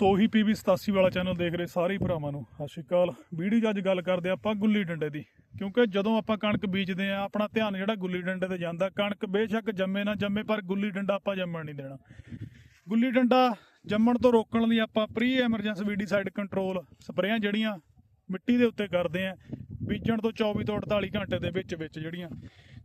ਸੋਹੀ PV 87 ਵਾਲਾ channel ਦੇਖ ਰਹੇ ਸਾਰੇ ਭਰਾਵਾਂ ਨੂੰ। ਸਤਿ ਸ਼੍ਰੀ ਅਕਾਲ। ਵੀਡੀਓ 'ਚ ਅੱਜ ਗੱਲ ਕਰਦੇ ਆਪਾਂ ਗੁੱਲੀ ਡੰਡੇ ਦੀ। ਕਿਉਂਕਿ ਜਦੋਂ ਆਪਾਂ ਕਣਕ ਬੀਜਦੇ ਆ ਆਪਣਾ ਧਿਆਨ ਜਿਹੜਾ ਗੁੱਲੀ ਡੰਡੇ ਤੇ ਜਾਂਦਾ, ਕਣਕ ਬੇਸ਼ੱਕ ਜੰਮੇ ਨਾ ਜੰਮੇ, ਪਰ ਗੁੱਲੀ ਡੰਡਾ ਆਪਾਂ ਜੰਮਣ ਨਹੀਂ ਦੇਣਾ। ਗੁੱਲੀ ਡੰਡਾ ਜੰਮਣ ਤੋਂ ਰੋਕਣ ਲਈ ਆਪਾਂ ਪ੍ਰੀ ਐਮਰਜੈਂਸ ਵੀਡੀਸਾਈਡ ਕੰਟਰੋਲ ਸਪਰੇਆਂ ਜਿਹੜੀਆਂ ਮਿੱਟੀ ਦੇ ਉੱਤੇ ਕਰਦੇ ਆ ਬੀਜਣ ਤੋਂ 24 ਤੋਂ 48 ਘੰਟੇ ਦੇ ਵਿੱਚ ਵਿੱਚ ਜਿਹੜੀਆਂ।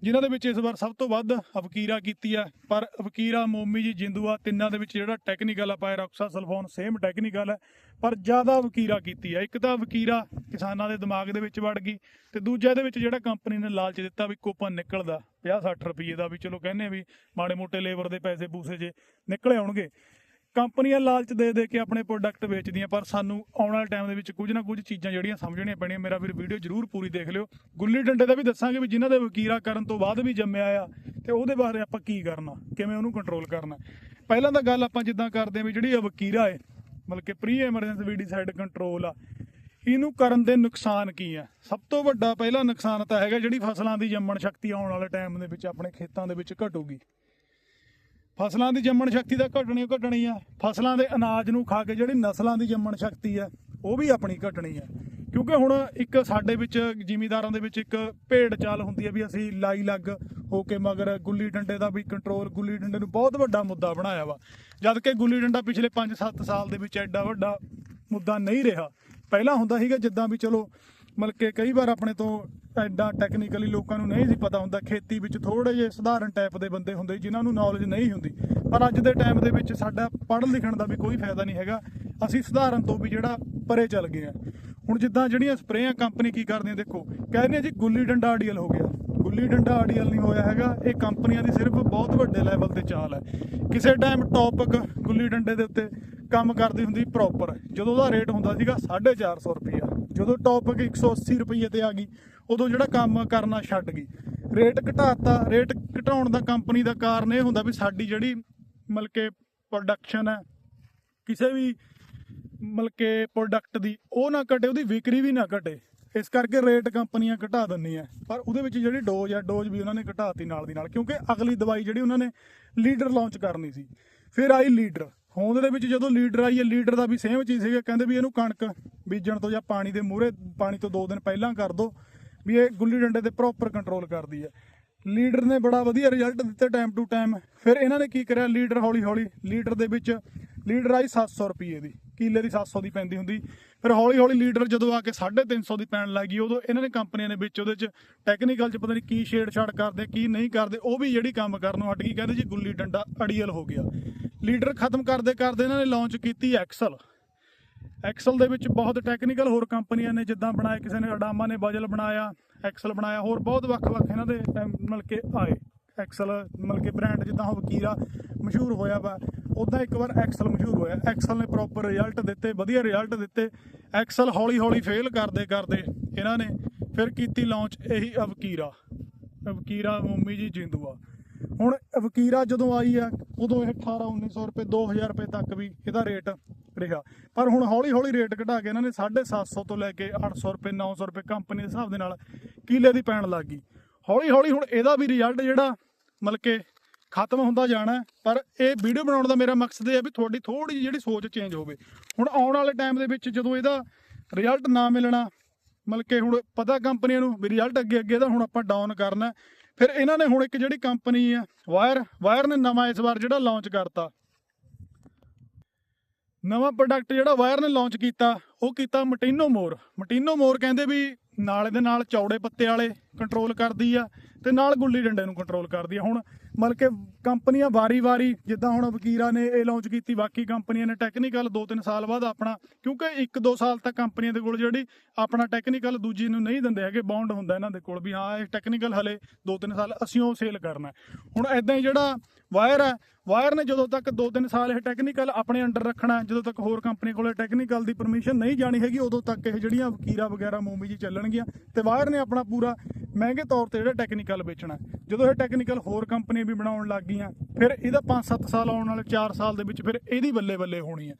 ਜਿਨ੍ਹਾਂ ਦੇ ਵਿੱਚ ਇਸ ਵਾਰ ਸਭ ਤੋਂ ਵੱਧ ਵਕੀਰਾ ਕੀਤੀ ਆ, ਪਰ ਵਕੀਰਾ ਮੋਮੀ ਜੀ, ਜਿੰਦੂਆ ਤਿੰਨਾਂ ਦੇ ਵਿੱਚ ਜਿਹੜਾ ਟੈਕਨੀਕਲ ਆ ਪਾਇਰੋਕਸਾ ਸਲਫੋਨ ਸੇਮ ਟੈਕਨੀਕਲ ਹੈ, ਪਰ ਜ਼ਿਆਦਾ ਵਕੀਰਾ ਕੀਤੀ ਆ। ਇੱਕ ਤਾਂ ਵਕੀਰਾ ਕਿਸਾਨਾਂ ਦੇ ਦਿਮਾਗ ਦੇ ਵਿੱਚ ਵੜ ਗਈ ਤੇ ਦੂਜਾ ਇਹਦੇ ਵਿੱਚ ਜਿਹੜਾ ਕੰਪਨੀ ਨੇ ਲਾਲਚ ਦਿੱਤਾ ਵੀ ਕੋਪਨ ਨਿਕਲਦਾ 50 60 ਰੁਪਏ ਦਾ ਵੀ, ਚਲੋ ਕਹਿੰਦੇ ਵੀ ਮਾੜੇ ਮੋਟੇ ਲੇਬਰ ਦੇ ਪੈਸੇ ਪੂਸੇ ਜੇ ਨਿਕਲੇ ਆਉਣਗੇ। ਕੰਪਨੀਆਂ ਲਾਲਚ ਦੇ ਦੇ ਕੇ ਆਪਣੇ ਪ੍ਰੋਡਕਟ ਵੇਚਦੀਆਂ, ਪਰ ਸਾਨੂੰ ਆਉਣ ਵਾਲੇ ਟਾਈਮ ਦੇ ਵਿੱਚ ਕੁਝ ਨਾ ਕੁਝ ਚੀਜ਼ਾਂ ਜਿਹੜੀਆਂ ਸਮਝਣੀਆਂ ਪੈਣੀਆਂ। ਮੇਰਾ ਵੀਰ ਵੀਡੀਓ ਜਰੂਰ ਪੂਰੀ ਦੇਖ ਲਿਓ। ਗੁੱਲੀ ਡੰਡੇ ਦਾ ਵੀ ਦੱਸਾਂਗੇ ਵੀ ਜਿਨ੍ਹਾਂ ਦੇ ਵਕੀਰਾ ਕਰਨ ਤੋਂ ਬਾਅਦ ਵੀ ਜੰਮਿਆ ਆ, ਤੇ ਉਹਦੇ ਬਾਰੇ ਆਪਾਂ ਕੀ ਕਰਨਾ? ਕਿਵੇਂ ਉਹਨੂੰ ਕੰਟਰੋਲ ਕਰਨਾ? ਪਹਿਲਾਂ ਤਾਂ ਗੱਲ ਆਪਾਂ ਜਿੱਦਾਂ ਕਰਦੇ ਹਾਂ ਵੀ ਜਿਹੜੀ ਇਹ ਵਕੀਰਾ ਹੈ, ਮਤਲਬ ਕਿ ਪ੍ਰੀ ਐਮਰਜੈਂਸੀ ਵੀ ਵੀਡੀਸਾਈਡ ਕੰਟਰੋਲ ਆ, ਇਹਨੂੰ ਕਰਨ ਦੇ ਨੁਕਸਾਨ ਕੀ ਆ? ਸਭ ਤੋਂ ਵੱਡਾ ਪਹਿਲਾ ਨੁਕਸਾਨ ਤਾਂ ਹੈਗਾ ਜਿਹੜੀ ਫਸਲਾਂ ਦੀ ਜੰਮਣ ਸ਼ਕਤੀ ਆਉਣ ਵਾਲੇ ਟਾਈਮ ਦੇ ਵਿੱਚ, ਆਪਣੇ ਖੇਤਾਂ ਦੇ ਵਿੱਚ ਘਟੂਗੀ। ਫਸਲਾਂ ਦੀ ਜੰਮਣ ਸ਼ਕਤੀ ਤਾਂ ਘਟਣੀ ਓ ਘਟਣੀ ਆ। ਫਸਲਾਂ ਦੇ ਅਨਾਜ ਨੂੰ ਖਾ ਕੇ ਜਿਹੜੀ ਨਸਲਾਂ ਦੀ ਜੰਮਣ ਸ਼ਕਤੀ ਆ, ਉਹ ਵੀ ਆਪਣੀ ਘਟਣੀ ਆ। ਕਿਉਂਕਿ ਹੁਣ ਇੱਕ ਸਾਡੇ ਵਿੱਚ ਜ਼ਿਮੀਦਾਰਾਂ ਦੇ ਵਿੱਚ ਇੱਕ ਭੇਡ ਚਾਲ ਹੁੰਦੀ ਹੈ ਵੀ ਅਸੀਂ ਲਾਈ ਲੱਗ ਹੋ ਕੇ ਮਗਰ ਗੁੱਲੀ ਡੰਡੇ ਦਾ ਵੀ ਕੰਟਰੋਲ ਗੁੱਲੀ ਡੰਡੇ ਨੂੰ ਬਹੁਤ ਵੱਡਾ ਮੁੱਦਾ ਬਣਾਇਆ ਵਾ। ਜਦ ਕਿ ਗੁੱਲੀ ਡੰਡਾ ਪਿਛਲੇ 5-7 ਸਾਲ ਦੇ ਵਿੱਚ ਐਡਾ ਵੱਡਾ ਮੁੱਦਾ ਨਹੀਂ ਰਿਹਾ। ਪਹਿਲਾਂ ਹੁੰਦਾ ਸੀਗਾ ਜਿੱਦਾਂ ਵੀ ਚਲੋ ਮਤਲਬ ਕਿ ਕਈ ਵਾਰ ਆਪਣੇ ਤੋਂ ਐਡਾ ਟੈਕਨੀਕਲੀ ਲੋਕਾਂ ਨੂੰ ਨਹੀਂ ਸੀ ਪਤਾ ਹੁੰਦਾ, ਖੇਤੀ ਵਿੱਚ ਥੋੜੇ ਜਿਹੇ ਸਧਾਰਨ ਟਾਈਪ ਦੇ ਬੰਦੇ ਹੁੰਦੇ ਜਿਨ੍ਹਾਂ ਨੂੰ ਨੌਲੇਜ ਨਹੀਂ ਹੁੰਦੀ। ਪਰ ਅੱਜ ਦੇ ਟਾਈਮ ਦੇ ਵਿੱਚ ਸਾਡਾ ਪੜ੍ਹਨ ਲਿਖਣ ਦਾ ਵੀ ਕੋਈ ਫਾਇਦਾ ਨਹੀਂ ਹੈਗਾ। ਅਸੀਂ ਸਧਾਰਨ ਤੋਂ ਵੀ ਜਿਹੜਾ ਪਰੇ ਚੱਲ ਗਏ ਆ। ਹੁਣ ਜਿੱਦਾਂ ਜਿਹੜੀਆਂ ਸਪਰੇਆਂ ਕੰਪਨੀ ਕੀ ਕਰਦੀਆਂ, ਦੇਖੋ ਕਹਿੰਦੇ ਆ ਜੀ ਗੁੱਲੀ ਡੰਡਾ ਆਡੀਅਲ ਹੋ ਗਿਆ। ਗੁੱਲੀ ਡੰਡਾ ਆਡੀਅਲ ਨਹੀਂ ਹੋਇਆ ਹੈਗਾ। ਇਹ ਕੰਪਨੀਆਂ ਦੀ ਸਿਰਫ ਬਹੁਤ ਵੱਡੇ ਲੈਵਲ ਤੇ ਚਾਲ ਹੈ। ਕਿਸੇ ਟਾਈਮ ਟੌਪਿਕ ਗੁੱਲੀ ਡੰਡੇ ਦੇ ਉੱਤੇ ਕੰਮ ਕਰਦੀ ਹੁੰਦੀ ਪ੍ਰੋਪਰ ਜਦੋਂ ਉਹਦਾ ਰੇਟ ਹੁੰਦਾ ਸੀਗਾ 450 ਰੁਪਈਆ। ਜਦੋਂ ਟੌਪਿਕ 180 ਰੁਪਏ ਤੇ ਆ ਗਈ, ਉਦੋਂ ਜਿਹੜਾ ਕੰਮ ਕਰਨਾ ਛੱਡ ਗਈ। ਰੇਟ ਘਟਾਤਾ ਰੇਟ ਘਟਾਉਣ ਦਾ ਕੰਪਨੀ ਦਾ ਕਾਰਨ ਇਹ ਹੁੰਦਾ ਵੀ ਸਾਡੀ ਜਿਹੜੀ ਮਤਲਬ ਕਿ ਪ੍ਰੋਡਕਸ਼ਨ ਹੈ, ਕਿਸੇ ਵੀ ਮਤਲਬ ਕਿ ਪ੍ਰੋਡਕਟ ਦੀ, ਉਹ ਨਾ ਘਟੇ, ਉਹਦੀ ਵਿਕਰੀ ਵੀ ਨਾ ਘਟੇ। ਇਸ ਕਰਕੇ ਰੇਟ ਕੰਪਨੀਆਂ ਘਟਾ ਦਿੰਦੀਆਂ। ਪਰ ਉਹਦੇ ਵਿੱਚ ਜਿਹੜੀ ਡੋਜ਼ ਹੈ ਡੋਜ਼ ਵੀ ਉਹਨਾਂ ਨੇ ਘਟਾਤੀ ਨਾਲ ਦੀ ਨਾਲ, ਕਿਉਂਕਿ ਅਗਲੀ ਦਵਾਈ ਜਿਹੜੀ ਉਹਨਾਂ ਨੇ ਲੀਡਰ ਲਾਂਚ ਕਰਨੀ ਸੀ, ਫਿਰ ਆਈ ਲੀਡਰ ਹੋਂਦ ਦੇ ਵਿੱਚ ਜਦੋਂ ਲੀਡਰ ਆਈ ਹੈ, ਲੀਡਰ ਦਾ ਵੀ ਸੇਮ ਚੀਜ਼ ਸੀਗਾ, ਕਹਿੰਦੇ ਵੀ ਇਹਨੂੰ ਕਣਕ ਬੀਜਣ ਤੋਂ ਜਾਂ ਪਾਣੀ ਦੇ ਮੂਹਰੇ ਪਾਣੀ ਤੋਂ 2 ਦਿਨ ਪਹਿਲਾਂ ਕਰ ਦੋ, ਵੀ ਇਹ ਗੁੱਲੀ ਡੰਡੇ ਤੇ ਪ੍ਰੋਪਰ ਕੰਟਰੋਲ ਕਰਦੀ ਹੈ। ਲੀਡਰ ਨੇ ਬੜਾ ਵਧੀਆ ਰਿਜ਼ਲਟ ਦਿੱਤੇ ਟਾਈਮ ਟੂ ਟਾਈਮ ਫਿਰ ਇਹਨਾਂ ਨੇ ਕੀ ਕਰਿਆ? ਲੀਡਰ ਹੌਲੀ ਹੌਲੀ ਲੀਡਰ ਦੇ ਵਿੱਚ, ਲੀਡਰ ਆਈ 700 ਰੁਪਏ ਦੀ, ਕਿੱਲੇ ਦੀ 700 ਦੀ ਪੈਂਦੀ ਹੁੰਦੀ। ਫਿਰ ਹੌਲੀ ਹੌਲੀ ਲੀਡਰ ਜਦੋਂ ਆ ਕੇ 350 ਦੀ ਪੈਣ ਲੱਗੀ ਉਦੋਂ ਇਹਨਾਂ ਨੇ ਕੰਪਨੀਆਂ ਨੇ ਵਿੱਚ ਉਹਦੇ ਚ ਟੈਕਨੀਕਲ ਚ ਪਤਾ ਨਹੀਂ ਕੀ ਛੇੜਛਾੜ ਕਰਦੇ, ਕੀ ਨਹੀਂ ਕਰਦੇ, ਉਹ ਵੀ ਜਿਹੜੀ ਕੰਮ ਕਰਨ ਨੂੰ ਹਟ ਗਈ, ਕਹਿੰਦੇ ਜੀ ਗੁੱਲੀ ਡੰਡਾ ਅੜੀਅਲ ਹੋ ਗਿਆ। ਲੀਡਰ ਖਤਮ ਕਰਦੇ ਕਰਦੇ ਇਹਨਾਂ ਨੇ ਲਾਂਚ ਕੀਤੀ ਐਕਸਲ ਐਕਸਲ ਦੇ ਵਿੱਚ ਬਹੁਤ ਟੈਕਨੀਕਲ ਹੋਰ ਕੰਪਨੀਆਂ ਨੇ ਜਿੱਦਾਂ ਬਣਾਏ ਕਿਸੇ ਨੇ ਅਡਾਮਾ ਨੇ ਬਜਲ ਬਣਾਇਆ ਐਕਸਲ ਬਣਾਇਆ ਹੋਰ ਬਹੁਤ ਵੱਖ-ਵੱਖ ਇਹਨਾਂ ਦੇ ਅਮ, ਮਤਲਬ ਕਿ ਆਏ। ਐਕਸਲ ਮਤਲਬ ਕਿ ਬ੍ਰਾਂਡ ਜਿੱਦਾਂ ਹੁਣ ਵਕੀਰਾ ਮਸ਼ਹੂਰ ਹੋਇਆ ਵਾ ਉਦਾਂ ਇੱਕ ਵਾਰ ਐਕਸਲ ਮਸ਼ਹੂਰ ਹੋਇਆ। ਐਕਸਲ ਨੇ ਪ੍ਰੋਪਰ ਰਿਜ਼ਲਟ ਦਿੱਤੇ ਵਧੀਆ ਰਿਜ਼ਲਟ ਦਿੱਤੇ। ਐਕਸਲ ਹੌਲੀ-ਹੌਲੀ ਫੇਲ ਕਰਦੇ ਕਰਦੇ ਇਹਨਾਂ ਨੇ ਫਿਰ ਕੀਤੀ ਲਾਂਚ ਇਹੀ ਅਵਕੀਰਾ। ਅਵਕੀਰਾ ਮੰਮੀ ਜੀ ਜਿੰਦੂਆ। ਹੁਣ ਵਕੀਰਾ ਜਦੋਂ ਆਈ ਆ, ਉਦੋਂ ਇਹ 18 1900 ਰੁਪਏ 2000 ਰੁਪਏ ਤੱਕ ਵੀ ਇਹਦਾ ਰੇਟ ਰਿਹਾ। ਪਰ ਹੁਣ ਹੌਲੀ ਹੌਲੀ ਰੇਟ ਘਟਾ ਕੇ ਇਹਨਾਂ ਨੇ 750 ਤੋਂ ਲੈ ਕੇ 800 ਰੁਪਏ 900 ਰੁਪਏ ਕੰਪਨੀ ਦੇ ਹਿਸਾਬ ਦੇ ਨਾਲ ਕਿਲੇ ਦੀ ਪੈਣ ਲੱਗ ਗਈ। ਹੌਲੀ ਹੌਲੀ ਹੁਣ ਇਹਦਾ ਵੀ ਰਿਜ਼ਲਟ ਜਿਹੜਾ, ਮਤਲਬ ਕਿ ਖਤਮ ਹੁੰਦਾ ਜਾਣਾ ਪਰ ਇਹ ਵੀਡੀਓ ਬਣਾਉਣ ਦਾ ਮੇਰਾ ਮਕਸਦ ਇਹ ਹੈ ਵੀ ਤੁਹਾਡੀ ਥੋੜੀ ਜਿਹੀ ਜਿਹੜੀ ਸੋਚ ਚੇਂਜ ਹੋਵੇ। ਹੁਣ ਆਉਣ ਵਾਲੇ ਟਾਈਮ ਦੇ ਵਿੱਚ ਜਦੋਂ ਇਹਦਾ ਰਿਜ਼ਲਟ ਨਾ ਮਿਲਣਾ, ਮਤਲਬ ਕਿ ਹੁਣ ਪਤਾ ਕੰਪਨੀਆਂ ਨੂੰ ਵੀ ਰਿਜ਼ਲਟ ਅੱਗੇ ਅੱਗੇ ਦਾ ਹੁਣ ਆਪਾਂ ਡਾਊਨ ਕਰਨਾ ਫਿਰ ਇਹਨਾਂ ਨੇ ਹੁਣ ਇੱਕ ਜਿਹੜੀ ਕੰਪਨੀ ਆ, ਵਾਇਰ ਵਾਇਰ ਨੇ ਨਵਾਂ ਇਸ ਵਾਰ ਜਿਹੜਾ ਲਾਂਚ ਕਰਤਾ। ਨਵਾਂ ਪ੍ਰੋਡਕਟ ਜਿਹੜਾ ਵਾਇਰ ਨੇ ਲਾਂਚ ਕੀਤਾ, ਉਹ ਕੀਤਾ ਮਟੀਨੋ ਮੋਰ ਮਟੀਨੋ ਮੋਰ ਕਹਿੰਦੇ ਵੀ ਨਾਲੇ ਦੇ ਨਾਲ ਚੌੜੇ ਪੱਤੇ ਵਾਲੇ ਕੰਟਰੋਲ ਕਰਦੀ ਆ ਤੇ ਨਾਲ ਗੁੱਲੀ ਡੰਡੇ ਨੂੰ ਕੰਟਰੋਲ ਕਰਦੀ ਆ। ਹੁਣ ਮਤਲਬ ਕਿ ਕੰਪਨੀਆਂ ਵਾਰੀ-ਵਾਰੀ ਜਿੱਦਾਂ ਹੁਣ ਵਕੀਰਾ ਨੇ ਇਹ ਲਾਂਚ ਕੀਤੀ, ਬਾਕੀ ਕੰਪਨੀਆਂ ਨੇ ਟੈਕਨੀਕਲ 2-3 ਸਾਲ ਬਾਅਦ ਆਪਣਾ, ਕਿਉਂਕਿ 1-2 ਸਾਲ ਤੱਕ ਕੰਪਨੀਆਂ ਦੇ ਕੋਲ ਜਿਹੜੀ ਆਪਣਾ ਟੈਕਨੀਕਲ ਦੂਜੀ ਨੂੰ ਨਹੀਂ ਦਿੰਦੇ ਹੈਗੇ ਬੌਂਡ ਹੁੰਦਾ ਇਹਨਾਂ ਦੇ ਕੋਲ ਵੀ, ਹਾਂ, ਇਹ ਟੈਕਨੀਕਲ ਹਲੇ 2-3 ਸਾਲ ਅਸੀਂ ਉਹ ਸੇਲ ਕਰਨਾ ਹੁਣ ਐਦਾਂ ਹੀ ਜਿਹੜਾ ਵਾਇਰ ਹੈ ਵਾਇਰ ਨੇ ਜਦੋਂ ਤੱਕ 2-3 ਸਾਲ ਇਹ ਟੈਕਨੀਕਲ ਆਪਣੇ ਅੰਡਰ ਰੱਖਣਾ ਜਦੋਂ ਤੱਕ ਹੋਰ ਕੰਪਨੀ ਕੋਲੇ ਟੈਕਨੀਕਲ ਦੀ ਪਰਮਿਸ਼ਨ ਨਹੀਂ ਜਾਣੀ ਹੈਗੀ, ਉਦੋਂ ਤੱਕ ਇਹ ਜਿਹੜੀਆਂ ਵਕੀਰਾ ਵਗੈਰਾ ਮੂਵੀ ਜੀ ਚੱਲਣਗੀਆਂ, ਤੇ ਵਾਇਰ ਨੇ ਆਪਣਾ ਪੂਰਾ ਮਹਿੰਗੇ ਤੌਰ ਤੇ ਜਿਹੜਾ ਟੈਕਨੀਕਲ ਵੇਚਣਾ ਜਦੋਂ ਇਹ ਟੈਕਨੀਕਲ ਹੋਰ ਕੰਪਨੀ ਵੀ ਬਣਾਉਣ ਲੱਗ ਗਈਆਂ, ਫਿਰ ਇਹਦਾ 5-7 ਸਾਲ ਆਉਣ ਵਾਲੇ 4 ਸਾਲ ਦੇ ਵਿੱਚ ਫਿਰ ਇਹਦੀ ਬੱਲੇ ਬੱਲੇ ਹੋਣੀ ਹੈ।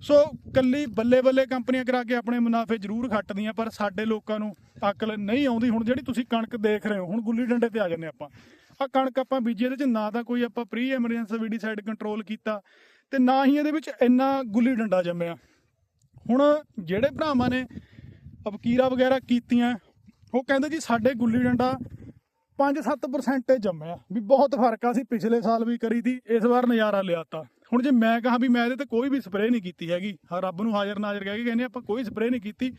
ਸੋ ਕੱਲੀ ਬੱਲੇ ਬੱਲੇ ਕੰਪਨੀਆਂ ਕਰਾ ਕੇ ਆਪਣੇ ਮੁਨਾਫੇ ਜ਼ਰੂਰ ਖੱਟਦੀਆਂ, ਪਰ ਸਾਡੇ ਲੋਕਾਂ ਨੂੰ ਅਕਲ ਨਹੀਂ ਆਉਂਦੀ। ਹੁਣ ਜਿਹੜੀ ਤੁਸੀਂ ਕਣਕ ਦੇਖ ਰਹੇ ਹੋ, ਹੁਣ ਗੁੱਲੀ ਡੰਡੇ ਤੇ ਆ ਜਾਂਦੇ ਆਪਾਂ। ਆ ਕਣਕ ਆਪਾਂ ਬੀਜੀ ਇਹਦੇ ਚ, ਨਾ ਤਾਂ ਕੋਈ ਆਪਾਂ ਪ੍ਰੀ ਐਮਰਜੈਂਸੀ ਵੀਡੀਸਾਈਡ ਕੰਟਰੋਲ ਕੀਤਾ, ਤੇ ਨਾ ਹੀ ਇਹਦੇ ਵਿੱਚ ਇੰਨਾ ਗੁੱਲੀ ਡੰਡਾ ਜੰਮਿਆ। ਹੁਣ ਜਿਹੜੇ ਭਰਾਵਾਂ ਨੇ ਅਬਕੀਰਾ ਵਗੈਰਾ ਕੀਤੀਆਂ ਉਹ ਕਹਿੰਦੇ ਜੀ ਸਾਡੇ ਗੁੱਲੀ ਡੰਡਾ 5-7% ਜੰਮਿਆ। ਵੀ ਬਹੁਤ ਫ਼ਰਕ ਆ ਸੀ ਪਿਛਲੇ ਸਾਲ ਵੀ ਕਰੀ ਦੀ ਇਸ ਵਾਰ ਨਜ਼ਾਰਾ ਲਿਆਤਾ। ਹੁਣ ਜੇ ਮੈਂ ਕਹਾਂ ਵੀ ਮੈਂ ਇਹਦੇ ਤੇ ਕੋਈ ਵੀ ਸਪਰੇਅ ਨਹੀਂ ਕੀਤੀ ਹੈਗੀ ਰੱਬ ਨੂੰ ਹਾਜ਼ਰ ਨਾਜ਼ਰ ਕਹਿ ਕੇ ਕਹਿੰਦੇ ਆਪਾਂ ਕੋਈ ਸਪਰੇਅ ਨਹੀਂ ਕੀਤੀ।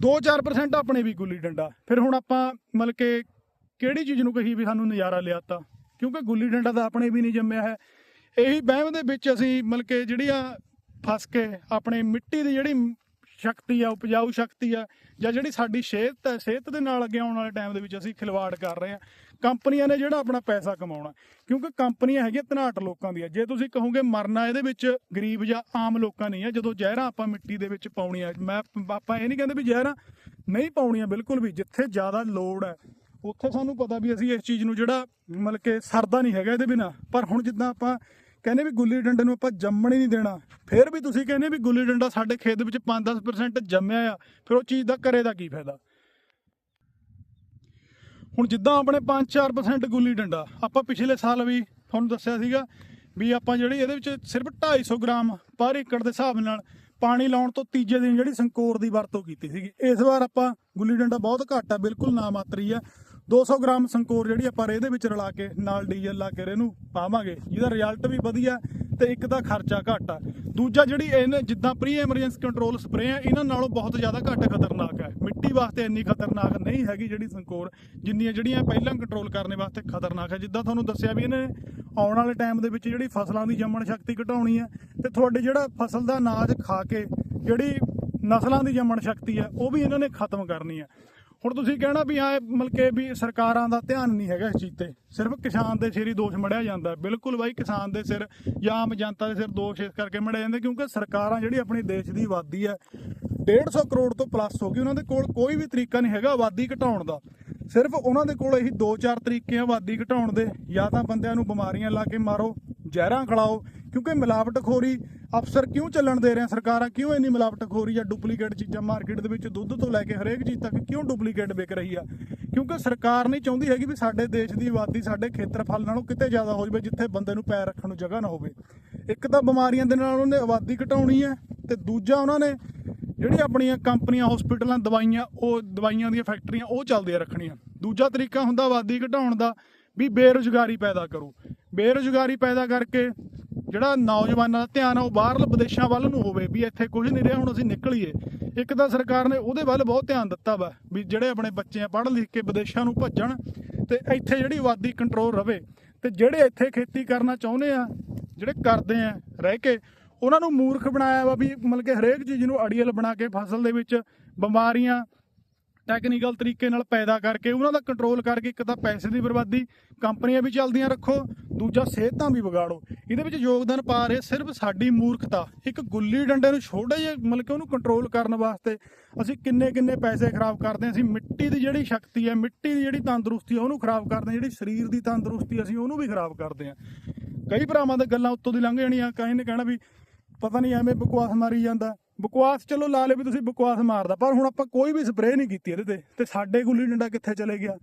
2-4% ਆਪਣੇ ਵੀ ਗੁੱਲੀ ਡੰਡਾ। ਫਿਰ ਹੁਣ ਆਪਾਂ ਮਤਲਬ ਕਿ ਕਿਹੜੀ ਚੀਜ਼ ਨੂੰ ਕਹੀ ਵੀ ਸਾਨੂੰ ਨਜ਼ਾਰਾ ਲਿਆਤਾ? ਕਿਉਂਕਿ ਗੁੱਲੀ ਡੰਡਾ ਤਾਂ ਆਪਣੇ ਵੀ ਨਹੀਂ ਜੰਮਿਆ ਹੈ। ਇਹੀ ਵਹਿਮ ਦੇ ਵਿੱਚ ਅਸੀਂ ਮਤਲਬ ਕਿ ਜਿਹੜੀਆਂ ਫਸ ਕੇ ਆਪਣੇ ਮਿੱਟੀ ਦੀ ਜਿਹੜੀ ਸ਼ਕਤੀ ਆ, ਉਪਜਾਊ ਸ਼ਕਤੀ ਆ, ਜਾਂ ਜਿਹੜੀ ਸਾਡੀ ਸਿਹਤ ਹੈ ਸਿਹਤ ਦੇ ਨਾਲ ਅੱਗੇ ਆਉਣ ਵਾਲੇ ਟਾਈਮ ਦੇ ਵਿੱਚ ਅਸੀਂ ਖਿਲਵਾੜ ਕਰ ਰਹੇ ਹਾਂ ਕੰਪਨੀਆਂ ਨੇ ਜਿਹੜਾ ਆਪਣਾ ਪੈਸਾ ਕਮਾਉਣਾ, ਕਿਉਂਕਿ ਕੰਪਨੀਆਂ ਹੈਗੀਆਂ ਧਨਾਟ ਲੋਕਾਂ ਦੀਆਂ। ਜੇ ਤੁਸੀਂ ਕਹੋਗੇ ਮਰਨਾ ਇਹਦੇ ਵਿੱਚ ਗਰੀਬ ਜਾਂ ਆਮ ਲੋਕਾਂ ਨਹੀਂ ਆ, ਜਦੋਂ ਜ਼ਹਿਰਾਂ ਆਪਾਂ ਮਿੱਟੀ ਦੇ ਵਿੱਚ ਪਾਉਣੀਆਂ, ਮੈਂ, ਆਪਾਂ ਇਹ ਨਹੀਂ ਕਹਿੰਦੇ ਵੀ ਜ਼ਹਿਰਾਂ ਨਹੀਂ ਪਾਉਣੀਆਂ, ਬਿਲਕੁਲ ਵੀ, ਜਿੱਥੇ ਜ਼ਿਆਦਾ ਲੋੜ ਹੈ, ਉੱਥੇ ਸਾਨੂੰ ਪਤਾ ਵੀ ਅਸੀਂ ਇਸ ਚੀਜ਼ ਨੂੰ ਜਿਹੜਾ ਮਤਲਬ ਕਿ ਸਰਦਾ ਨਹੀਂ ਹੈਗਾ ਇਹਦੇ ਬਿਨਾ। ਪਰ ਹੁਣ ਜਿੱਦਾਂ ਆਪਾਂ ਕਹਿੰਦੇ ਵੀ ਗੁੱਲੀ ਡੰਡੇ ਨੂੰ ਆਪਾਂ ਜੰਮਣ ਹੀ ਨਹੀਂ ਦੇਣਾ। ਫਿਰ ਵੀ ਤੁਸੀਂ ਕਹਿੰਦੇ ਵੀ ਗੁੱਲੀ ਡੰਡਾ ਸਾਡੇ ਖੇਤ ਵਿੱਚ 5-10% ਜੰਮਿਆ ਆ, ਫਿਰ ਉਹ ਚੀਜ਼ ਦਾ ਕਰੇ ਦਾ ਕੀ ਫਾਇਦਾ? ਹੁਣ ਜਿੱਦਾਂ ਆਪਣੇ 5-4% ਗੁੱਲੀ ਡੰਡਾ, ਆਪਾਂ ਪਿਛਲੇ ਸਾਲ ਵੀ ਤੁਹਾਨੂੰ ਦੱਸਿਆ ਸੀਗਾ ਵੀ ਆਪਾਂ ਜਿਹੜੀ ਇਹਦੇ ਵਿੱਚ ਸਿਰਫ 250 ਗ੍ਰਾਮ ਪਰ ਏਕੜ ਦੇ ਹਿਸਾਬ ਨਾਲ ਪਾਣੀ ਲਾਉਣ ਤੋਂ ਤੀਜੇ ਦਿਨ ਜਿਹੜੀ ਸੰਕੋਰ ਦੀ ਵਰਤੋਂ ਕੀਤੀ ਸੀਗੀ। ਇਸ ਵਾਰ ਆਪਾਂ ਗੁੱਲੀ ਡੰਡਾ ਬਹੁਤ ਘੱਟ ਆ, ਬਿਲਕੁਲ ਨਾ ਮਾਤਰੀ ਆ। 200 ਗ੍ਰਾਮ ਸੰਕੋਰ ਜਿਹੜੀ ਆਪਾਂ ਇਹਦੇ ਵਿੱਚ ਰਲਾ ਕੇ ਨਾਲ ਡੀਜ਼ਲ ਲਾ ਕੇ ਇਹਨੂੰ ਪਾਵਾਂਗੇ। ਜਿਹਦਾ ਰਿਜ਼ਲਟ ਵੀ ਵਧੀਆ ਤੇ ਇੱਕ ਤਾਂ ਖਰਚਾ ਘੱਟ ਆ। ਦੂਜਾ ਜਿਹੜੀ ਇਹਨੇ ਜਿੱਦਾਂ ਪ੍ਰੀ ਐਮਰਜੈਂਸੀ ਕੰਟਰੋਲ ਸਪਰੇ ਆ, ਇਹਨਾਂ ਨਾਲੋਂ ਬਹੁਤ ਜ਼ਿਆਦਾ ਘੱਟ ਖਤਰਨਾਕ ਹੈ ਮਿੱਟੀ ਵਾਸਤੇ ਇੰਨੀ ਖਤਰਨਾਕ ਨਹੀਂ ਹੈਗੀ ਜਿਹੜੀ ਸੰਕੋਰ, ਜਿੰਨੀਆਂ ਜਿਹੜੀਆਂ ਪਹਿਲਾਂ ਕੰਟਰੋਲ ਕਰਨੇ ਵਾਸਤੇ ਖਤਰਨਾਕ ਹੈ ਜਿੱਦਾਂ ਤੁਹਾਨੂੰ ਦੱਸਿਆ ਵੀ ਇਹਨੇ ਆਉਣ ਵਾਲੇ ਟਾਈਮ ਦੇ ਵਿੱਚ ਜਿਹੜੀ ਫਸਲਾਂ ਦੀ ਜੰਮਣ ਸ਼ਕਤੀ ਘਟਾਉਣੀ ਹੈ ਤੇ ਤੁਹਾਡੇ ਜਿਹੜਾ ਫਸਲ ਦਾ ਅਨਾਜ ਖਾ ਕੇ ਜਿਹੜੀ ਨਸਲਾਂ ਦੀ ਜੰਮਣ ਸ਼ਕਤੀ ਹੈ ਉਹ ਵੀ ਇਹਨਾਂ ਨੇ ਖਤਮ ਕਰਨੀ ਹੈ ਹੁਣ ਤੁਸੀਂ ਕਹਿਣਾ ਵੀ ਆ ਮਤਲਬ ਕਿ ਵੀ ਸਰਕਾਰਾਂ ਦਾ ਧਿਆਨ ਨਹੀਂ ਹੈਗਾ ਇਸ ਚੀਜ਼ ਤੇ। ਸਿਰਫ ਕਿਸਾਨ ਦੇ ਸਿਰ ਹੀ ਦੋਸ਼ ਮੜਿਆ ਜਾਂਦਾ ਬਿਲਕੁਲ ਬਾਈ, ਕਿਸਾਨ ਦੇ ਸਿਰ ਜਾਂ ਆਮ ਜਨਤਾ ਦੇ ਸਿਰ ਦੋਸ਼ ਇਸ ਕਰਕੇ ਮੜਿਆ ਜਾਂਦਾ ਕਿਉਂਕਿ ਸਰਕਾਰਾਂ ਜਿਹੜੀ ਆਪਣੀ ਦੇਸ਼ ਦੀ ਆਬਾਦੀ ਹੈ 150 ਕਰੋੜ ਤੋਂ ਪਲੱਸ ਹੋ ਗਈ। ਉਹਨਾਂ ਦੇ ਕੋਲ ਕੋਈ ਵੀ ਤਰੀਕਾ ਨਹੀਂ ਹੈਗਾ ਆਬਾਦੀ ਘਟਾਉਣ ਦਾ। ਸਿਰਫ ਉਹਨਾਂ ਦੇ ਕੋਲ ਇਹੀ 2-4 ਤਰੀਕੇ ਆ ਆਬਾਦੀ ਘਟਾਉਣ ਦੇ। ਜਾਂ ਤਾਂ ਬੰਦਿਆਂ ਨੂੰ ਬਿਮਾਰੀਆਂ ਲਾ ਕੇ ਮਾਰੋ, ਜ਼ਹਿਰਾਂ ਖਿਲਾਓ ਕਿਉਂਕਿ ਮਿਲਾਵਟਖੋਰੀ ਅਫਸਰ ਕਿਉਂ ਚੱਲਣ ਦੇ ਰਹੇ? ਸਰਕਾਰਾਂ ਕਿਉਂ ਇੰਨੀ ਮਿਲਾਵਟਕ ਹੋ ਰਹੀ ਆ? ਡੁਪਲੀਕੇਟ ਚੀਜ਼ਾਂ ਮਾਰਕੀਟ ਦੇ ਵਿੱਚ ਦੁੱਧ ਤੋਂ ਲੈ ਕੇ ਹਰੇਕ ਚੀਜ਼ ਤੱਕ ਕਿਉਂ ਡੁਪਲੀਕੇਟ ਵਿਕ ਰਹੀ ਆ? ਕਿਉਂਕਿ ਸਰਕਾਰ ਨਹੀਂ ਚਾਹੁੰਦੀ ਹੈਗੀ ਵੀ ਸਾਡੇ ਦੇਸ਼ ਦੀ ਆਬਾਦੀ, ਸਾਡੇ ਖੇਤਰਫਲ ਨਾਲੋਂ ਕਿਤੇ ਜ਼ਿਆਦਾ ਹੋ ਜਾਵੇ, ਜਿੱਥੇ ਬੰਦੇ ਨੂੰ ਪੈਰ ਰੱਖਣ ਨੂੰ ਜਗ੍ਹਾ ਨਾ ਹੋਵੇ। ਇੱਕ ਤਾਂ ਬਿਮਾਰੀਆਂ ਦੇ ਨਾਲ ਉਹਨੇ ਆਬਾਦੀ ਘਟਾਉਣੀ ਹੈ ਤੇ ਦੂਜਾ ਉਹਨਾਂ ਨੇ ਜਿਹੜੀ ਆਪਣੀਆਂ ਕੰਪਨੀਆਂ ਹਸਪੀਟਲਾਂ ਦਵਾਈਆਂ, ਉਹ ਦਵਾਈਆਂ ਦੀਆਂ ਫੈਕਟਰੀਆਂ ਉਹ ਚੱਲਦੀਆਂ ਰੱਖਣੀਆਂ। ਦੂਜਾ ਤਰੀਕਾ ਹੁੰਦਾ ਆਬਾਦੀ ਘਟਾਉਣ ਦਾ ਵੀ ਬੇਰੁਜ਼ਗਾਰੀ ਪੈਦਾ ਕਰੋ। ਬੇਰੁਜ਼ਗਾਰੀ ਪੈਦਾ ਕਰਕੇ ਜਿਹੜਾ ਨੌਜਵਾਨਾਂ ਦਾ ਧਿਆਨ ਆ, ਉਹ ਬਾਹਰਲੇ ਵਿਦੇਸ਼ਾਂ ਵੱਲ ਨੂੰ ਹੋਵੇ, ਵੀ ਇੱਥੇ ਕੁਝ ਨਹੀਂ ਰਿਹਾ, ਹੁਣ ਅਸੀਂ ਨਿਕਲੀਏ। ਇੱਕ ਤਾਂ ਸਰਕਾਰ ਨੇ ਉਹਦੇ ਵੱਲ ਬਹੁਤ ਧਿਆਨ ਦਿੱਤਾ ਵਾ, ਵੀ ਜਿਹੜੇ ਆਪਣੇ ਬੱਚੇ ਆ, ਪੜ੍ਹ ਲਿਖ ਕੇ ਵਿਦੇਸ਼ਾਂ ਨੂੰ ਭੱਜਣ ਤੇ ਇੱਥੇ ਜਿਹੜੀ ਆਬਾਦੀ ਕੰਟਰੋਲ ਰਵੇ। ਤੇ ਜਿਹੜੇ ਇੱਥੇ ਖੇਤੀ ਕਰਨਾ ਚਾਹੁੰਦੇ ਆ, ਜਿਹੜੇ ਕਰਦੇ ਆ, ਰਹਿ ਕੇ, ਉਹਨਾਂ ਨੂੰ ਮੂਰਖ ਬਣਾਇਆ ਵਾ ਵੀ ਮਤਲਬ ਕਿ ਹਰੇਕ ਚੀਜ਼ ਨੂੰ ਅੜੀਅਲ ਬਣਾ ਕੇ ਫਸਲ ਦੇ ਵਿੱਚ ਬਿਮਾਰੀਆਂ ਟੈਕਨੀਕਲ ਤਰੀਕੇ ਨਾਲ ਪੈਦਾ ਕਰਕੇ ਉਹਨਾਂ ਦਾ ਕੰਟਰੋਲ ਕਰਕੇ ਇੱਕ ਤਾਂ ਪੈਸੇ ਦੀ ਬਰਬਾਦੀ, ਕੰਪਨੀਆਂ ਵੀ ਚੱਲਦੀਆਂ ਰੱਖੋ, ਦੂਜਾ ਸਿਹਤਾਂ ਵੀ ਵਿਗਾੜੋ। ਇਹਦੇ ਵਿੱਚ ਯੋਗਦਾਨ ਪਾ ਰਹੇ ਸਿਰਫ ਸਾਡੀ ਮੂਰਖਤਾ, ਇੱਕ ਗੁੱਲੀ ਡੰਡੇ ਨੂੰ ਛੋਟਾ ਜਿਹਾ ਮਤਲਬ ਕਿ ਉਹਨੂੰ ਕੰਟਰੋਲ ਕਰਨ ਵਾਸਤੇ ਅਸੀਂ ਕਿੰਨੇ ਕਿੰਨੇ ਪੈਸੇ ਖਰਾਬ ਕਰਦੇ ਹਾਂ, ਅਸੀਂ ਮਿੱਟੀ ਦੀ ਜਿਹੜੀ ਸ਼ਕਤੀ ਹੈ, ਮਿੱਟੀ ਦੀ ਜਿਹੜੀ ਤੰਦਰੁਸਤੀ ਹੈ, ਉਹਨੂੰ ਖਰਾਬ ਕਰਦੇ ਹਾਂ, ਜਿਹੜੀ ਸਰੀਰ ਦੀ ਤੰਦਰੁਸਤੀ ਅਸੀਂ ਉਹਨੂੰ ਵੀ ਖਰਾਬ ਕਰਦੇ ਹਾਂ। ਕਈ ਭਰਾਵਾਂ ਦੇ ਗੱਲਾਂ ਉੱਤੋਂ ਦੀ ਲੰਘ ਜਾਣੀਆਂ ਕਈ ਨੇ ਕਹਿਣਾ ਵੀ ਪਤਾ ਨਹੀਂ ਐਵੇਂ ਬਕਵਾਸ ਮਾਰੀ ਜਾਂਦਾ। ਬਕਵਾਸ ਚਲੋ ਲਾ ਲੇ ਵੀ ਤੁਸੀਂ ਬਕਵਾਸ ਮਾਰਦਾ, ਪਰ ਹੁਣ ਆਪਾਂ ਕੋਈ ਵੀ ਸਪਰੇਅ ਨਹੀਂ ਕੀਤੀ ਇਹਦੇ ਤੇ। ਤੇ ਸਾਡੇ ਗੁੱਲੀ ਡੰਡਾ ਕਿੱਥੇ ਚਲੇ ਗਿਆ?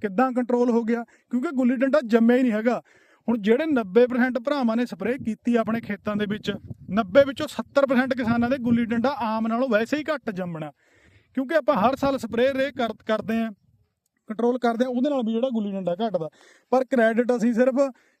ਕਿੱਦਾਂ ਕੰਟਰੋਲ ਹੋ ਗਿਆ? ਕਿਉਂਕਿ ਗੁੱਲੀ ਡੰਡਾ ਜੰਮਿਆ ਹੀ ਨਹੀਂ ਹੈਗਾ। ਹੁਣ ਜਿਹੜੇ 90% ਭਰਾਵਾਂ ਨੇ ਸਪਰੇਅ ਕੀਤੀ ਆਪਣੇ ਖੇਤਾਂ ਦੇ ਵਿੱਚ 90 ਵਿੱਚੋਂ 70% ਕਿਸਾਨਾਂ ਦੇ ਗੁੱਲੀ ਡੰਡਾ ਆਮ ਨਾਲੋਂ ਵੈਸੇ ਹੀ ਘੱਟ ਜੰਮਣਾ। ਕਿਉਂਕਿ ਆਪਾਂ ਹਰ ਸਾਲ ਸਪਰੇਅ ਰੇ ਕਰ- ਕਰਦੇ ਆਂ ਕੰਟਰੋਲ ਕਰਦੇ ਆ ਉਹਦੇ ਨਾਲ ਵੀ ਜਿਹੜਾ ਗੁੱਲੀ ਡੰਡਾ ਘਟਦਾ। ਪਰ ਕ੍ਰੈਡਿਟ ਅਸੀਂ ਸਿਰਫ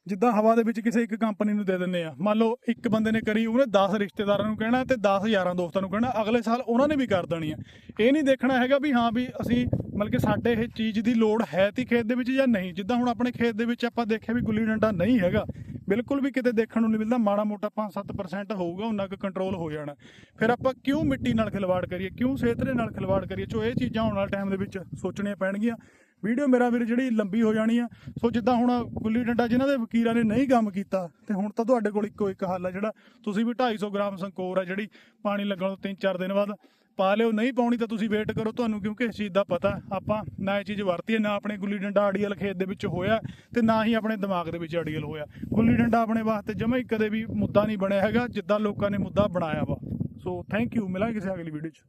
ਜਿੱਦਾਂ ਹਵਾ ਦੇ ਵਿੱਚ ਕਿਸੇ ਇੱਕ ਕੰਪਨੀ ਨੂੰ ਦੇ ਦਿੰਨੇ ਆ। ਮੰਨ ਲਓ ਇੱਕ ਬੰਦੇ ਨੇ ਕਰੀ, ਉਹਨੇ 10 ਰਿਸ਼ਤੇਦਾਰਾਂ ਨੂੰ ਕਹਿਣਾ ਤੇ 10 ਯਾਰਾਂ ਦੋਸਤਾਂ ਨੂੰ ਕਹਿਣਾ, ਅਗਲੇ ਸਾਲ ਉਹਨਾਂ ਨੇ ਵੀ ਕਰ ਦੇਣੀ ਆ। ਇਹ ਨਹੀਂ ਦੇਖਣਾ ਹੈਗਾ ਵੀ ਹਾਂ ਵੀ ਅਸੀਂ ਮਤਲਬ ਕਿ ਸਾਡੇ ਇਹ ਚੀਜ਼ ਦੀ ਲੋੜ ਹੈ ਤੀ ਖੇਤ ਦੇ ਵਿੱਚ ਜਾਂ ਨਹੀਂ। ਜਿੱਦਾਂ ਹੁਣ ਆਪਣੇ ਖੇਤ ਦੇ ਵਿੱਚ ਆਪਾਂ ਦੇਖਿਆ ਵੀ ਗੁੱਲੀ ਡੰਡਾ ਨਹੀਂ ਹੈਗਾ, ਬਿਲਕੁਲ ਵੀ ਕਿਤੇ ਦੇਖਣ ਨੂੰ ਨਹੀਂ ਮਿਲਦਾ, ਮਾੜਾ ਮੋਟਾ 5-7% ਹੋਊਗਾ ਉਹਨਾਂ ਕੁ ਕੰਟਰੋਲ ਹੋ ਜਾਣਾ। ਫਿਰ ਆਪਾਂ ਕਿਉਂ ਮਿੱਟੀ ਨਾਲ ਖਿਲਵਾੜ ਕਰੀਏ, ਕਿਉਂ ਸਿਹਤ ਦੇ ਨਾਲ ਖਿਲਵਾੜ ਕਰੀਏ ਚੋ ਇਹ ਚੀਜ਼ਾਂ ਆਉਣ ਵਾਲੇ ਟਾਈਮ ਦੇ ਵਿੱਚ ਸੋਚਣੀਆਂ ਪੈਣਗੀਆਂ। ਵੀਡੀਓ ਮੇਰਾ ਵੀਰ ਜਿਹੜੀ ਲੰਬੀ ਹੋ ਜਾਣੀ ਆ। ਸੋ ਜਿੱਦਾਂ ਹੁਣ ਗੁੱਲੀ ਡੰਡਾ ਜਿਨ੍ਹਾਂ ਦੇ ਵਕੀਲਾਂ ਨੇ ਨਹੀਂ ਕੰਮ ਕੀਤਾ, ਤੇ ਹੁਣ ਤਾਂ ਤੁਹਾਡੇ ਕੋਲ ਇੱਕੋ ਇੱਕ ਹੱਲ ਆ ਜਿਹੜਾ ਤੁਸੀਂ ਵੀ 250 ਗ੍ਰਾਮ ਸੰਕੋਰ ਆ ਜਿਹੜੀ ਪਾਣੀ ਲੱਗਣ ਤੋਂ 3-4 ਦਿਨ ਬਾਅਦ ਪਾ ਲਿਓ, ਨਹੀਂ ਪਾਉਣੀ ਤਾਂ ਤੁਸੀਂ ਵੇਟ ਕਰੋ, ਤੁਹਾਨੂੰ ਕਿਉਂਕਿ ਇਸ ਚੀਜ਼ ਦਾ ਪਤਾ ਆਪਾਂ ਨਾ ਇਹ ਚੀਜ਼ ਵਰਤੀ ਹੈ, ਨਾ ਆਪਣੇ ਗੁੱਲੀ ਡੰਡਾ ਅੜੀਅਲ ਖੇਤ ਦੇ ਵਿੱਚ ਹੋਇਆ ਤੇ ਨਾ ਹੀ ਆਪਣੇ ਦਿਮਾਗ ਦੇ ਵਿੱਚ ਅੜੀਅਲ ਹੋਇਆ। ਗੁੱਲੀ ਡੰਡਾ ਆਪਣੇ ਵਾਸਤੇ ਜਮਾ ਹੀ ਕਦੇ ਵੀ ਮੁੱਦਾ ਨਹੀਂ ਬਣਿਆ ਹੈਗਾ, ਜਿੱਦਾਂ ਲੋਕਾਂ ਨੇ ਮੁੱਦਾ ਬਣਾਇਆ ਵਾ। ਸੋ ਥੈਂਕ ਯੂ ਮਿਲਾਂਗੇ ਕਿਸੇ ਅਗਲੀ ਵੀਡੀਓ 'ਚ।